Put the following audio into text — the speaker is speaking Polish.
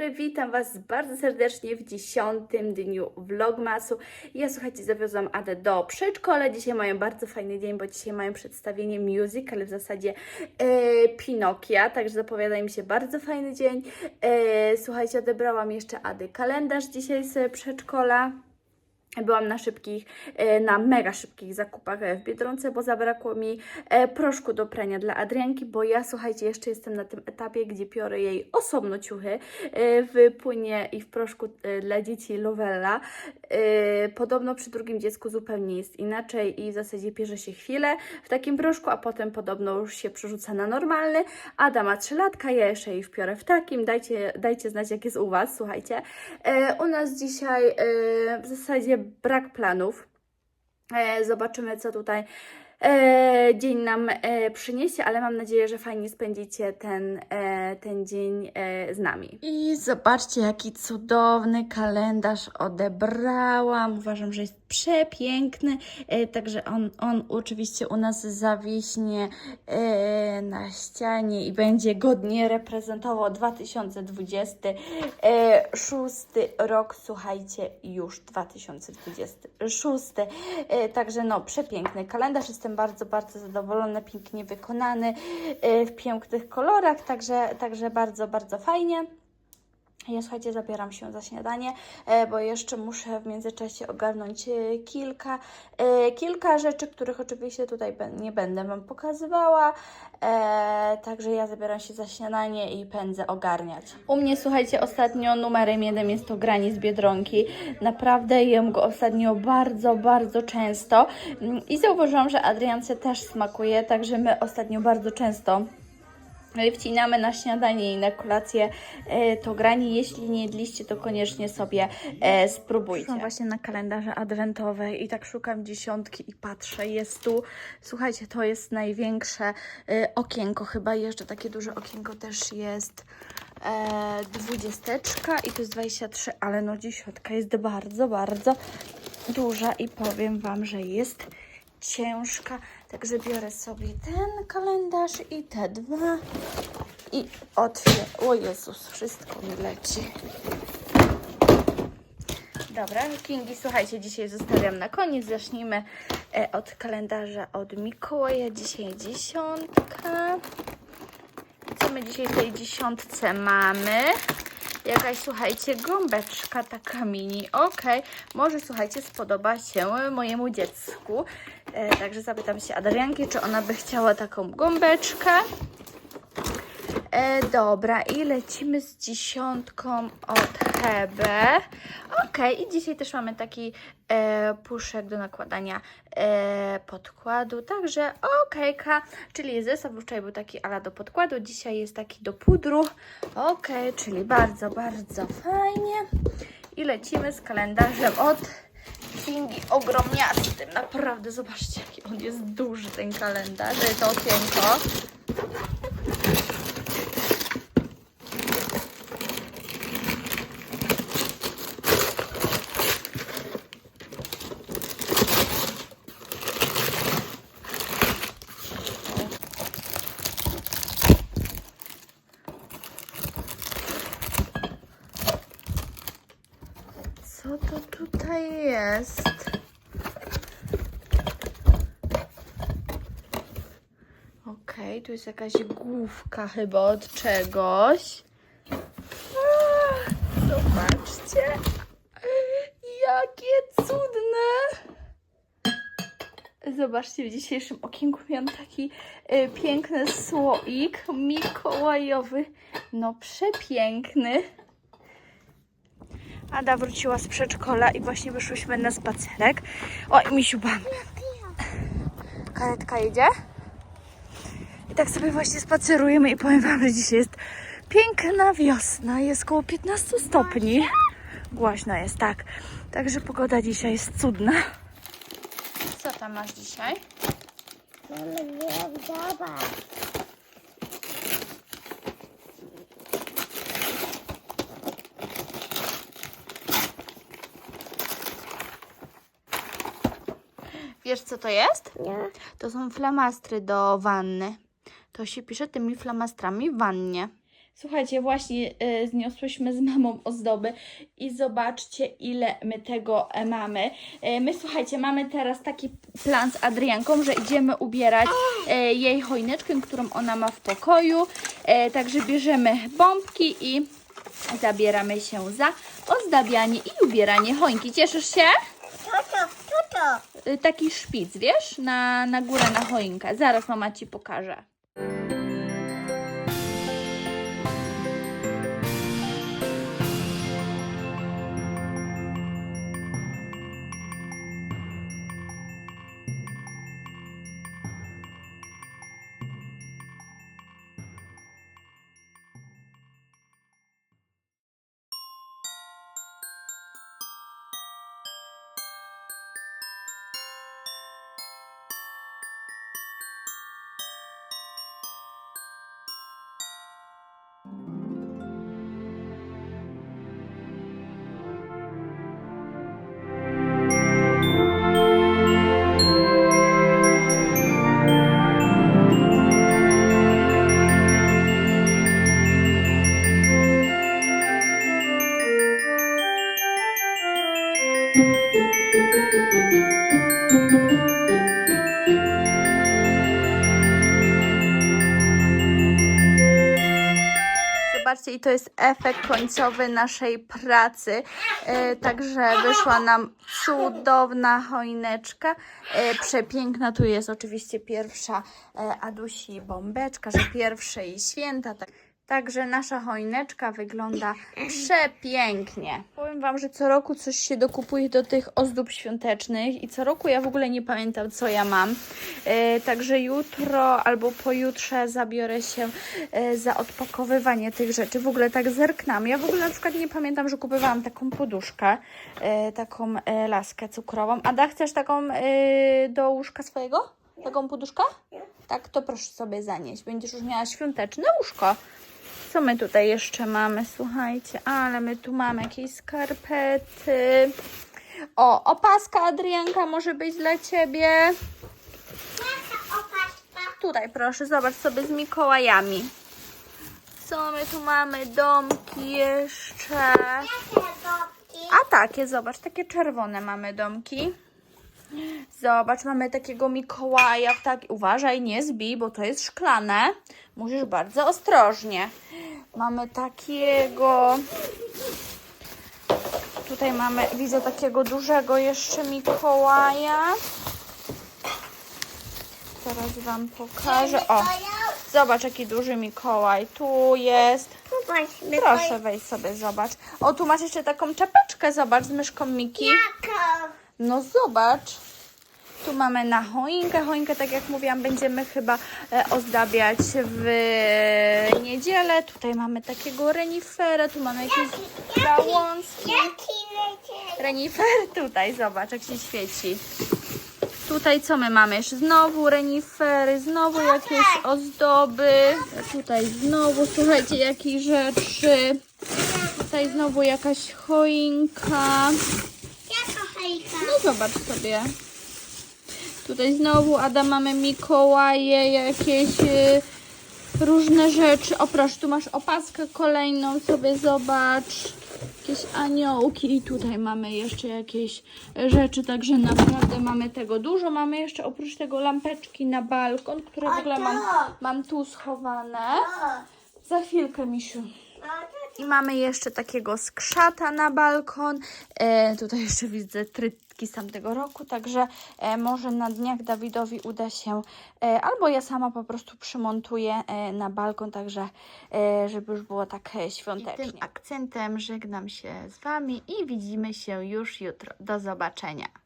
dobry, witam Was bardzo serdecznie w dziesiątym dniu vlogmasu. Ja słuchajcie, zawiozłam Adę do przedszkola. Dzisiaj mają bardzo fajny dzień, bo dzisiaj mają przedstawienie musical, w zasadzie e, Pinokia, także zapowiada mi się bardzo fajny dzień. E, słuchajcie, odebrałam jeszcze Ady kalendarz dzisiaj z przedszkola. Byłam na szybkich, e, na mega szybkich zakupach e, w Biedronce, bo zabrakło mi e, proszku do prania dla Adrianki, bo ja, słuchajcie, jeszcze jestem na tym etapie, gdzie piorę jej osobno ciuchy w płynie i w proszku dla dzieci Lovella. Podobno przy drugim dziecku zupełnie jest inaczej i w zasadzie pierze się chwilę w takim proszku, a potem podobno już się przerzuca na normalny. Ada ma 3 latka, ja jeszcze jej wpiorę w takim. Dajcie, dajcie znać, jak jest u Was, słuchajcie. U nas dzisiaj w zasadzie brak planów. E, zobaczymy, co tutaj e, dzień nam e, przyniesie, ale mam nadzieję, że fajnie spędzicie ten, e, ten dzień z nami. I zobaczcie, jaki cudowny kalendarz odebrałam. Uważam, że jest przepiękny. Także on, on oczywiście u nas zawiśnie na ścianie i będzie godnie reprezentował 2026 rok. Słuchajcie, już 2026. E, także no, przepiękny kalendarz. Jestem bardzo, bardzo zadowolona, pięknie wykonany, e, w pięknych kolorach, także, także bardzo, bardzo fajnie. Ja słuchajcie, zabieram się za śniadanie, e, bo jeszcze muszę w międzyczasie ogarnąć e, kilka, e, kilka rzeczy, których oczywiście tutaj nie będę Wam pokazywała. Także ja zabieram się za śniadanie i pędzę ogarniać. U mnie, słuchajcie, ostatnio numerem jeden jest to grani z Biedronki. Naprawdę jem go ostatnio bardzo, bardzo często Mm, i zauważyłam, że Adriance też smakuje, także my ostatnio bardzo często wcinamy na śniadanie i na kolację e, to grani. Jeśli nie jedliście, to koniecznie sobie e, spróbujcie. Szłam właśnie na kalendarze adwentowe i tak szukam dziesiątki i patrzę. Jest tu, słuchajcie, to jest największe e, okienko chyba. Jeszcze takie duże okienko też jest dwudziesteczka i to jest 23, ale no dziesiątka jest bardzo, bardzo duża i powiem Wam, że jest ciężka. Także biorę sobie ten kalendarz i te dwa i otwieram. O Jezus, wszystko mi leci. Dobra, Kingi, słuchajcie, dzisiaj zostawiam na koniec. Zacznijmy e, od kalendarza od Mikołaja. Dzisiaj dziesiątka. Co my dzisiaj w tej dziesiątce mamy? Jakaś, słuchajcie, gąbeczka taka mini. Okej, może, słuchajcie, spodoba się mojemu dziecku. E, także zapytam się Adrianki, czy ona by chciała taką gąbeczkę. E, dobra, i lecimy z dziesiątką od Hebe. Okej, i dzisiaj też mamy taki e, puszek do nakładania e, podkładu. Także okejka, czyli zestaw wczoraj był taki ala do podkładu, dzisiaj jest taki do pudru. Okej, czyli bardzo, bardzo fajnie. I lecimy z kalendarzem od Kingi ogromniastym. Naprawdę, zobaczcie, jaki on jest duży, ten kalendarz. To okienko. Co to tutaj jest? Okej, tu jest jakaś główka chyba od czegoś. Zobaczcie. Jakie cudne. Zobaczcie, w dzisiejszym okienku miałam taki e, piękny słoik mikołajowy. No przepiękny. Ada wróciła z przedszkola i właśnie wyszłyśmy na spacerek. Oj, misiu bam. Karetka jedzie. I tak sobie właśnie spacerujemy i powiem wam, że dzisiaj jest piękna wiosna. Jest około 15 stopni. Głośno jest, tak. Także pogoda dzisiaj jest cudna. Co tam masz dzisiaj? Wiesz co to jest? Nie. To są flamastry do wanny. To się pisze tymi flamastrami w wannie. Słuchajcie, właśnie e, zniosłyśmy z mamą ozdoby i zobaczcie, ile my tego e, mamy. E, my, słuchajcie, mamy teraz taki plan z Adrianką, że idziemy ubierać e, jej choineczkę, którą ona ma w pokoju. E, także bierzemy bombki i zabieramy się za ozdabianie i ubieranie choinki. Cieszysz się? Co to? Taki szpic, wiesz, na, na górę na choinkę. Zaraz mama ci pokaże. I to jest efekt końcowy naszej pracy. E, także wyszła nam cudowna choineczka. E, przepiękna. Tu jest oczywiście pierwsza e, Adusi bombeczka, że pierwsze jej święta. Tak. Także nasza choineczka wygląda przepięknie. Powiem Wam, że co roku coś się dokupuje do tych ozdób świątecznych i co roku ja w ogóle nie pamiętam, co ja mam. E, także jutro albo pojutrze zabiorę się e, za odpakowywanie tych rzeczy. W ogóle tak zerknam. Ja w ogóle na przykład nie pamiętam, że kupowałam taką poduszkę, e, taką e, laskę cukrową. Ada, chcesz taką e, do łóżka swojego? Taką poduszkę? Tak, to proszę sobie zanieść. Będziesz już miała świąteczne łóżko. Co my tutaj jeszcze mamy? Słuchajcie, ale my tu mamy jakieś skarpety. O, opaska Adrianka może być dla Ciebie. Jaka opaska? Tutaj proszę, zobacz sobie z Mikołajami. Co my tu mamy? Domki jeszcze. Jakie babki? A takie, zobacz, takie czerwone mamy domki. Zobacz, mamy takiego Mikołaja. Tak, uważaj, nie zbij, bo to jest szklane. Musisz bardzo ostrożnie. Mamy takiego. Tutaj mamy, widzę takiego dużego jeszcze Mikołaja. Zaraz Wam pokażę. O, zobacz, jaki duży Mikołaj. Tu jest. Proszę, wejdź sobie, zobacz. O, tu masz jeszcze taką czapeczkę, zobacz, z myszką Miki. Jaka? No zobacz. Tu mamy na choinkę. Choinkę, tak jak mówiłam, będziemy chyba e, ozdabiać w niedzielę. Tutaj mamy takiego renifera, tu mamy jakieś gałązki. Renifer tutaj, zobacz jak się świeci. Tutaj co my mamy? Znowu renifery, znowu jakieś ozdoby. Tutaj znowu, słuchajcie, jakieś rzeczy. Tutaj znowu jakaś choinka. No zobacz sobie. Tutaj znowu, Ada, mamy Mikołaje, jakieś y, różne rzeczy. O proszę, tu masz opaskę kolejną, sobie zobacz. Jakieś aniołki i tutaj mamy jeszcze jakieś rzeczy, także naprawdę mamy tego dużo. Mamy jeszcze oprócz tego lampeczki na balkon, które w ogóle mam, mam tu schowane. O, Za chwilkę, Misiu. I mamy jeszcze takiego skrzata na balkon. E, tutaj jeszcze widzę trytki z tamtego roku, także e, może na dniach Dawidowi uda się, e, albo ja sama po prostu przymontuję e, na balkon, także e, żeby już było tak świątecznie. I tym akcentem żegnam się z Wami i widzimy się już jutro. Do zobaczenia.